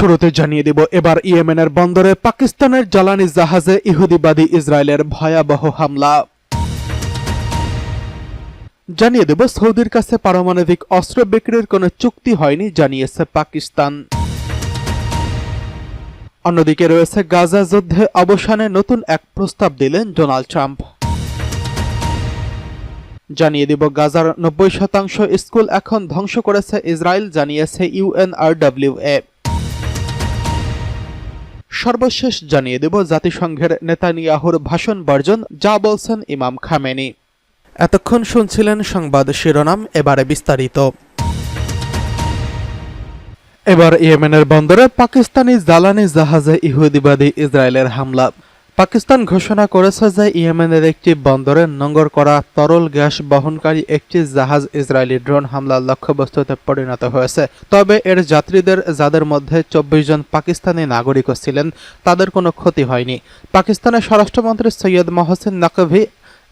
শুরুতে জানিয়ে দেব, এবার ইয়েমেনের বন্দরে পাকিস্তানের জ্বালানি জাহাজে ইহুদিবাদী ইসরায়েলের ভয়াবহ হামলা। জানিয়ে দেব, সৌদির কাছে পারমাণবিক অস্ত্র বিক্রির কোনো চুক্তি হয়নি, জানিয়েছে পাকিস্তান। অন্যদিকে রয়েছে গাজা যুদ্ধে অবসানে নতুন এক প্রস্তাব দিলেন ডোনাল্ড ট্রাম্প। জানিয়ে দিব, গাজার নব্বই শতাংশ স্কুল এখন ধ্বংস করেছে ইসরায়েল, জানিয়েছে ইউএনআরডব্লিউএ সর্বশেষ জানিয়ে দেব, জাতিসংঘের নেতানিয়াহুর ভাষণ বর্জন, যা বলছেন ইমাম খামেনি। এতক্ষণ শুনছিলেন সংবাদ শিরোনাম, এবারে বিস্তারিত। এবার ইয়েমেনের বন্দরে পাকিস্তানি জ্বালানি জাহাজে ইহুদিবাদী ইসরায়েলের হামলা। পাকিস্তান ঘোষণা করেছে যে ইয়েমেনের একটি বন্দরে নোঙ্গর করা তরল গ্যাস বহনকারী একটি জাহাজ ইসরায়েলি ড্রোন হামলার লক্ষ্যবস্তুতে পরিণত হয়েছে। তবে এর যাত্রীদের, যাদের মধ্যে চব্বিশ জন পাকিস্তানি নাগরিকও ছিলেন, তাদের কোনো ক্ষতি হয়নি। পাকিস্তানের স্বরাষ্ট্রমন্ত্রী সৈয়দ মহসিন নাকভি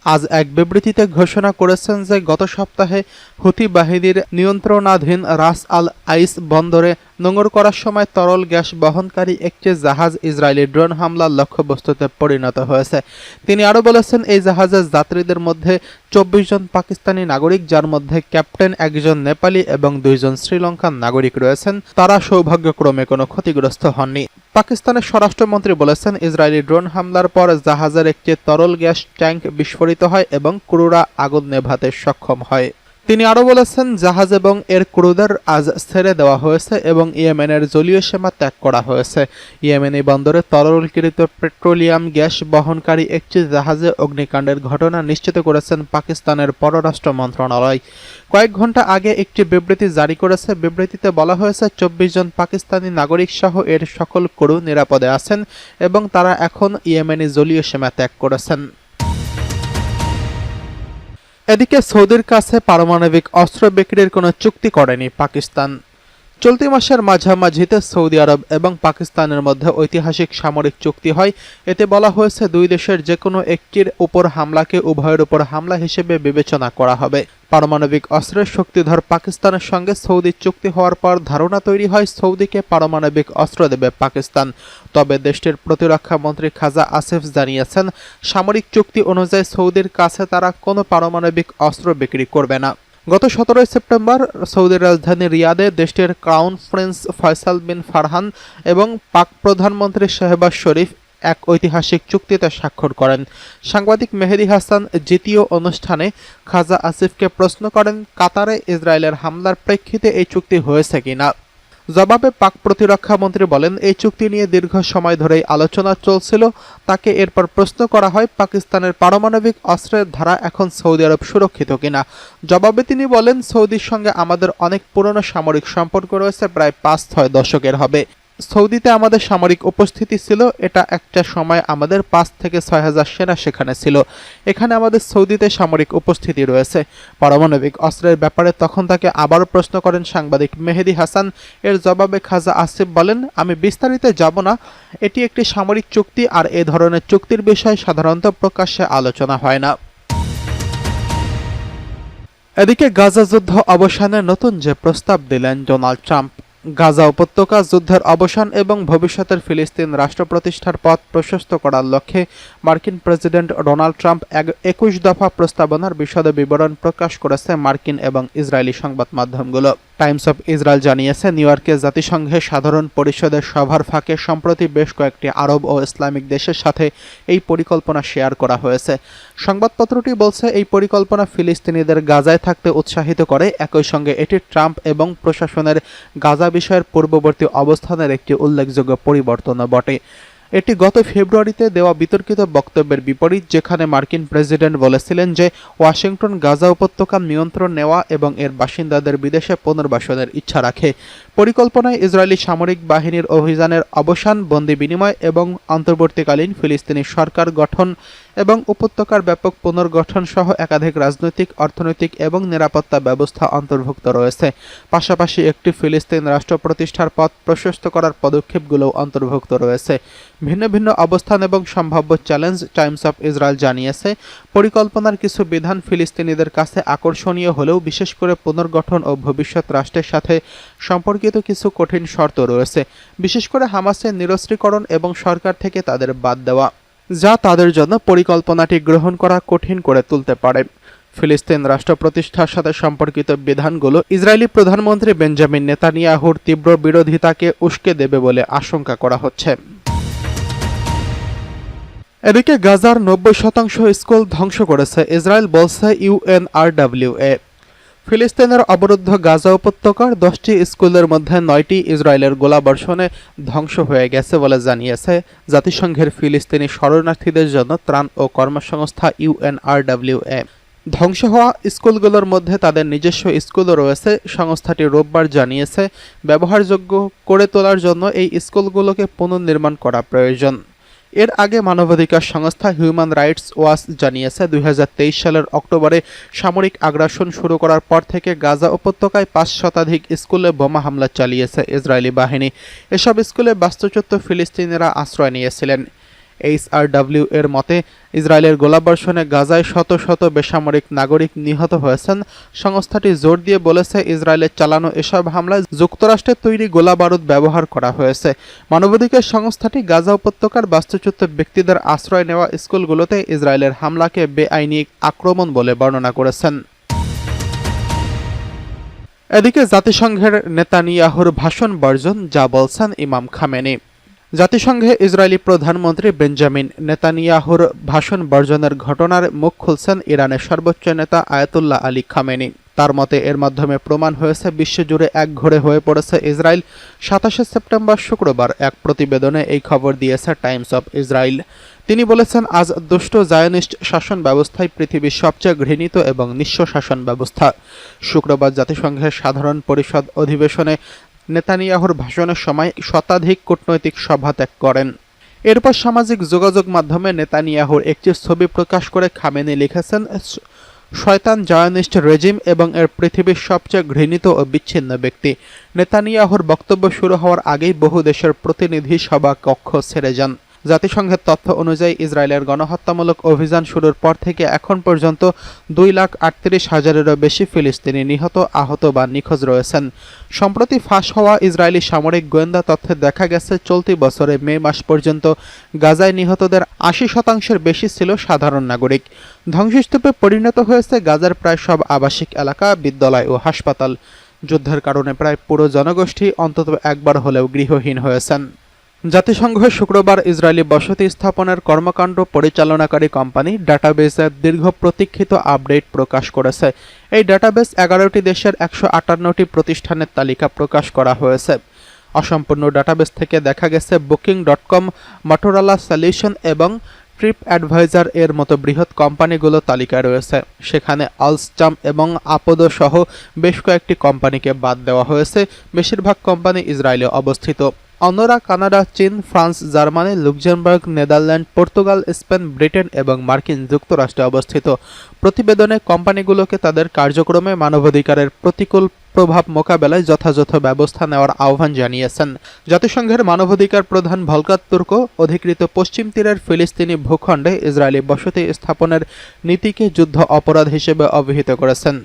আজ এক বিবৃতিতে ঘোষণা করেছেন যে গত সপ্তাহে হুতি বাহিনীর নিয়ন্ত্রণাধীন রাস আল আইস বন্দরে নোঙর করার সময় তরল গ্যাস বহনকারী একটি জাহাজ ইসরায়েলি ড্রোন হামলার লক্ষ্যবস্তুতে পরিণত হয়েছে। তিনি আরও বলেছেন, এই জাহাজের যাত্রীদের মধ্যে চব্বিশ জন পাকিস্তানি নাগরিক, যার মধ্যে ক্যাপ্টেন, একজন নেপালি এবং দুইজন শ্রীলঙ্কান নাগরিক রয়েছেন। তারা সৌভাগ্যক্রমে কোনো ক্ষতিগ্রস্ত হননি। পাকিস্তানের স্বরাষ্ট্রমন্ত্রী বলেছেন, ইসরায়েলি ড্রোন হামলার পর জাহাজের একটি তরল গ্যাস ট্যাঙ্ক বিস্ফোরিত হয় এবং ক্রুরা আগুন নেভাতে সক্ষম হয়। তিনি আরও বলেছেন, জাহাজ এবং এর ক্রুদের আজ ছেড়ে দেওয়া হয়েছে এবং ইয়েমেনের জলীয় সীমা ত্যাগ করা হয়েছে। ইয়েমেনি বন্দরে তরলকৃত পেট্রোলিয়াম গ্যাস বহনকারী একটি জাহাজে অগ্নিকাণ্ডের ঘটনা নিশ্চিত করেছেন পাকিস্তানের পররাষ্ট্র মন্ত্রণালয়। কয়েক ঘণ্টা আগে একটি বিবৃতি জারি করেছে। বিবৃতিতে বলা হয়েছে, চব্বিশ জন পাকিস্তানি নাগরিক সহ এর সকল ক্রু নিরাপদে আছেন এবং তারা এখন ইয়েমেনি জলীয় সীমা ত্যাগ করেছেন। এদিকে সৌদির কাছে পারমাণবিক অস্ত্র বিক্রির কোনো চুক্তি করেনি পাকিস্তান। চলতি মাসের মাঝামাঝিতে সৌদি আরব এবং পাকিস্তানের মধ্যে ঐতিহাসিক সামরিক চুক্তি হয়। এতে বলা হয়েছে, দুই দেশের যে কোনো একটির উপর হামলাকে উভয়ের উপর হামলা হিসেবে বিবেচনা করা হবে। পারমাণবিক অস্ত্রের শক্তিধর পাকিস্তানের সঙ্গে সৌদি চুক্তি হওয়ার পর ধারণা তৈরি হয়, সৌদিকে পারমাণবিক অস্ত্র দেবে পাকিস্তান। তবে দেশটির প্রতিরক্ষা মন্ত্রী খাজা আসিফ জানিয়েছেন, সামরিক চুক্তি অনুযায়ী সৌদির কাছে তারা কোনো পারমাণবিক অস্ত্র বিক্রি করবে না। গত সতেরোই সেপ্টেম্বর সৌদির রাজধানী রিয়াদে দেশটির crown prince Faisal bin Farhan এবং পাক প্রধানমন্ত্রী শেহবাজ শরীফ এক ঐতিহাসিক চুক্তিতে স্বাক্ষর করেন। সাংবাদিক মেহেদি হাসান দ্বিতীয় অনুষ্ঠানে খাজা আসিফকে প্রশ্ন করেন, কাতারে ইসরায়েলের হামলার প্রেক্ষিতে এই চুক্তি হয়েছে কিনা? জবাবে পাক প্রতিরক্ষা মন্ত্রী বলেন, এই চুক্তি নিয়ে দীর্ঘ সময় ধরেই আলোচনা চলছিল। তাকে এরপর প্রশ্ন করা হয়, পাকিস্তানের পারমাণবিক অস্ত্রের ধারা এখন সৌদি আরব সুরক্ষিত কিনা? জবাবে তিনি বলেন, সৌদির সঙ্গে আমাদের অনেক পুরনো সামরিক সম্পর্ক রয়েছে, প্রায় পাঁচ ছয় দশকের হবে। সৌদিতে আমাদের সামরিক উপস্থিতি ছিল, এটা একটা সময় আমাদের পাঁচ থেকে ছয় হাজার সেনা সেখানে ছিল। এখানে আমাদের সৌদিতে সামরিক উপস্থিতি রয়েছে। পারমাণবিক অস্ত্রের ব্যাপারে তখন তাকে আবারও প্রশ্ন করেন সাংবাদিক মেহেদি হাসান। এর জবাবে খাজা আসিফ বলেন, আমি বিস্তারিত যাব না। এটি একটি সামরিক চুক্তি আর এ ধরনের চুক্তির বিষয়ে সাধারণত প্রকাশ্যে আলোচনা হয় না। এদিকে গাজা যুদ্ধ অবসানে নতুন যে প্রস্তাব দিলেন ডোনাল্ড ট্রাম্প গাজা উপত্যকা, যুদ্ধের অবসান এবং ভবিষ্যতের ফিলিস্তিন রাষ্ট্র প্রতিষ্ঠার পথ প্রশস্ত করার লক্ষ্যে মার্কিন প্রেসিডেন্ট ডোনাল্ড ট্রাম্প একুশ দফা প্রস্তাবনার বিশদ বিবরণ প্রকাশ করেছে মার্কিন এবং ইসরায়েলি সংবাদ মাধ্যমগুলো। টাইমস অফ ইসরায়েল জানিয়েছে, নিউ ইয়র্কে জাতিসংঘের সাধারণ পরিষদের সভার ফাঁকে সম্প্রতি বেশ কয়েকটি আরব ও ইসলামিক দেশের সাথে এই পরিকল্পনা শেয়ার করা হয়েছে। সংবাদপত্রটি বলছে, এই পরিকল্পনা ফিলিস্তিনিদের গাজায় থাকতে উৎসাহিত করে। একই সঙ্গে এটি ট্রাম্প এবং প্রশাসনের গাজা বিষয়ের পূর্ববর্তী অবস্থানের একটি উল্লেখযোগ্য পরিবর্তনও বটে। এটি গত ফেব্রুয়ারিতে দেওয়া বিতর্কিত বক্তব্যের বিপরীত, যেখানে মার্কিন প্রেসিডেন্ট বলেছিলেন যে ওয়াশিংটন গাজা উপত্যকা নিয়ন্ত্রণ নেওয়া এবং এর বাসিন্দাদের বিদেশে পুনর্বাসনের ইচ্ছা রাখে। পরিকল্পনায় ইসরায়েলি সামরিক বাহিনীর অভিযানের অবসান, বন্দি বিনিময় এবং অন্তর্বর্তীকালীন ফিলিস্তিনি সরকার গঠন এবং উপত্যকার ব্যাপক পুনর্গঠন সহ একাধিক রাজনৈতিক, অর্থনৈতিক এবং নিরাপত্তা ব্যবস্থা অন্তর্ভুক্ত রয়েছে। পাশাপাশি একটি ফিলিস্তিন রাষ্ট্র প্রতিষ্ঠার পথ প্রশস্ত করার পদক্ষেপগুলোও অন্তর্ভুক্ত রয়েছে। ভিন্ন ভিন্ন অবস্থান এবং সম্ভাব্য চ্যালেঞ্জ টাইমস অফ ইসরায়েল জানিয়েছে। পরিকল্পনার কিছু বিধান ফিলিস্তিনিদের কাছে আকর্ষণীয় হলেও বিশেষ করে পুনর্গঠন ও ভবিষ্যৎ রাষ্ট্রের সাথে সম্পর্কিত কিছু কঠিন শর্ত রয়েছে। বিশেষ করে হামাসের নিরস্ত্রীকরণ এবং সরকার থেকে তাদের বাদ দেওয়া। যা তাদের জন্য পরিকল্পনাটি গ্রহণ করা কঠিন করে তুলতে পারে। ফিলিস্তিন রাষ্ট্র প্রতিষ্ঠার সাথে সম্পর্কিত বিধানগুলো ইসরায়েলি প্রধানমন্ত্রী বেঞ্জামিন নেতানিয়াহুর তীব্র বিরোধিতাকে উস্কে দেবে বলে আশঙ্কা করা হচ্ছে। এদিকে গাজার নব্বই শতাংশ স্কুল ধ্বংস করেছে, ইসরায়েল বলছে ইউএনআরডব্লিউএ ফিলিস্তিনের অবরুদ্ধ গাজা উপত্যকার দশটি স্কুলের মধ্যে নয়টি ইসরায়েলের গোলাবর্ষণে ধ্বংস হয়ে গেছে বলে জানিয়েছে জাতিসংঘের ফিলিস্তিনি শরণার্থীদের জন্য ত্রাণ ও কর্মসংস্থা ইউএনআরডব্লিউএ ধ্বংস হওয়া স্কুলগুলোর মধ্যে তাদের নিজস্ব স্কুলও রয়েছে, সংস্থাটি রোববার জানিয়েছে। ব্যবহারযোগ্য করে তোলার জন্য এই স্কুলগুলোকে পুনর্নির্মাণ করা প্রয়োজন। এর আগে মানবাধিকার সংস্থা হিউম্যান রাইটস ওয়াচ জানিয়েছে, দুই হাজার তেইশ সালের অক্টোবরে সামরিক আগ্রাসন শুরু করার পর থেকে গাজা উপত্যকায় পাঁচ শতাধিক স্কুলে বোমা হামলা চালিয়েছে ইসরায়েলি বাহিনী। এসব স্কুলে বাস্তুচ্যুত ফিলিস্তিনিরা আশ্রয় নিয়েছিলেন। এইচআরডব্লিউ এর মতে, ইসরায়েলের গোলাবর্ষণে গাজায় শত শত বেসামরিক নাগরিক নিহত হয়েছেন। সংস্থাটি জোর দিয়ে বলেছে, ইসরায়েলের চালানো এসব হামলায় যুক্তরাষ্ট্রের তৈরি গোলাবারুদ ব্যবহার করা হয়েছে। মানবাধিকার সংস্থাটি গাজা উপত্যকার বাস্তুচ্যুত ব্যক্তিদের আশ্রয় নেওয়া স্কুলগুলোতে ইসরায়েলের হামলাকে বেআইনি আক্রমণ বলে বর্ণনা করেছেন। এদিকে জাতিসংঘের নেতানিয়াহুর ভাষণ বর্জন, যা বলছেন ইমাম খামেনি। জাতিসংঘে ইসরায়েলি প্রধানমন্ত্রী বেঞ্জামিন নেতানিয়াহুর ভাষণ বর্জনের ঘটনার মুখ খুলছেন ইরানের সর্বোচ্চ নেতা আয়াতুল্লাহ আলী খামেনি। তার মতে, এর মাধ্যমে প্রমাণ হয়েছে বিশ্বজুড়ে এক ঘরে হয়ে পড়েছে ইসরায়েল। সাতাশে সেপ্টেম্বর শুক্রবার এক প্রতিবেদনে এই খবর দিয়েছে টাইমস অব ইসরায়েল। তিনি বলেছেন, আজ দুষ্ট জায়নিস্ট শাসন ব্যবস্থায় পৃথিবীর সবচেয়ে ঘৃণিত এবং নিঃস্ব শাসন ব্যবস্থা। শুক্রবার জাতিসংঘের সাধারণ পরিষদ অধিবেশনে নেতানিয়াহুর ভাষণের সময় শতাধিক কূটনৈতিক সভা ত্যাগ করেন। এরপর সামাজিক যোগাযোগ মাধ্যমে নেতানিয়াহুর একটি ছবি প্রকাশ করে খামেনি লিখেছেন শয়তান জায়নিস্ট রেজিম এবং এর পৃথিবীর সবচেয়ে ঘৃণিত ও বিচ্ছিন্ন ব্যক্তি। নেতানিয়াহুর বক্তব্য শুরু হওয়ার আগেই বহু দেশের প্রতিনিধি সভা কক্ষ ছেড়ে যান। জাতিসংঘের তথ্য অনুযায়ী ইসরায়েলের গণহত্যামূলক অভিযান শুরুর পর থেকে এখন পর্যন্ত দুই লাখ আটত্রিশ হাজারেরও বেশি ফিলিস্তিনি নিহত, আহত বা নিখোঁজ রয়েছেন। সম্প্রতি ফাঁস হওয়া ইসরায়েলি সামরিক গোয়েন্দা তথ্যে দেখা গেছে, চলতি বছরে মে মাস পর্যন্ত গাজায় নিহতদের আশি শতাংশের বেশি ছিল সাধারণ নাগরিক। ধ্বংসস্তূপে পরিণত হয়েছে গাজার প্রায় সব আবাসিক এলাকা, বিদ্যালয় ও হাসপাতাল। যুদ্ধের কারণে প্রায় পুরো জনগোষ্ঠী অন্তত একবার হলেও গৃহহীন হয়েছেন। জাতিসংঘ শুক্রবার ইসরায়েলি বসতি স্থাপনের কর্মকাণ্ড পরিচালনাকারী কোম্পানি ডাটাবেসের দীর্ঘ প্রতীক্ষিত আপডেট প্রকাশ করেছে। এই ডাটাবেস এগারোটি দেশের একশো আটান্নটি প্রতিষ্ঠানের তালিকা প্রকাশ করা হয়েছে। অসম্পূর্ণ ডাটাবেস থেকে দেখা গেছে booking dot com, Motorola solution এবং ট্রিপ অ্যাডভাইজার এর মতো বৃহৎ কোম্পানিগুলো তালিকায় রয়েছে। সেখানে অলস্টাম এবং আপোদো সহ বেশ কয়েকটি কোম্পানিকে বাদ দেওয়া হয়েছে। বেশিরভাগ কোম্পানি ইসরায়েলে অবস্থিত। অন্যরা কানাডা, চীন, France, Germany, Luxembourg, Netherland, Portugal, Spain, Britain এবং মার্কিন যুক্তরাষ্ট্রে অবস্থিত। প্রতিবেদনে কোম্পানিগুলোকে তাদের কার্যক্রমে মানবাধিকারের প্রতিকূল প্রভাব মোকাবেলায় যথাযথ ব্যবস্থা নেওয়ার আহ্বান জানিয়েছেন। জাতিসংঘের মানবাধিকার প্রধান ভলকাত তুর্ক অধিকৃত পশ্চিম তীরের ফিলিস্তিনি ভূখণ্ডে ইসরায়েলি বসতি স্থাপনের নীতিকে যুদ্ধ অপরাধ হিসেবে অভিহিত করেছেন।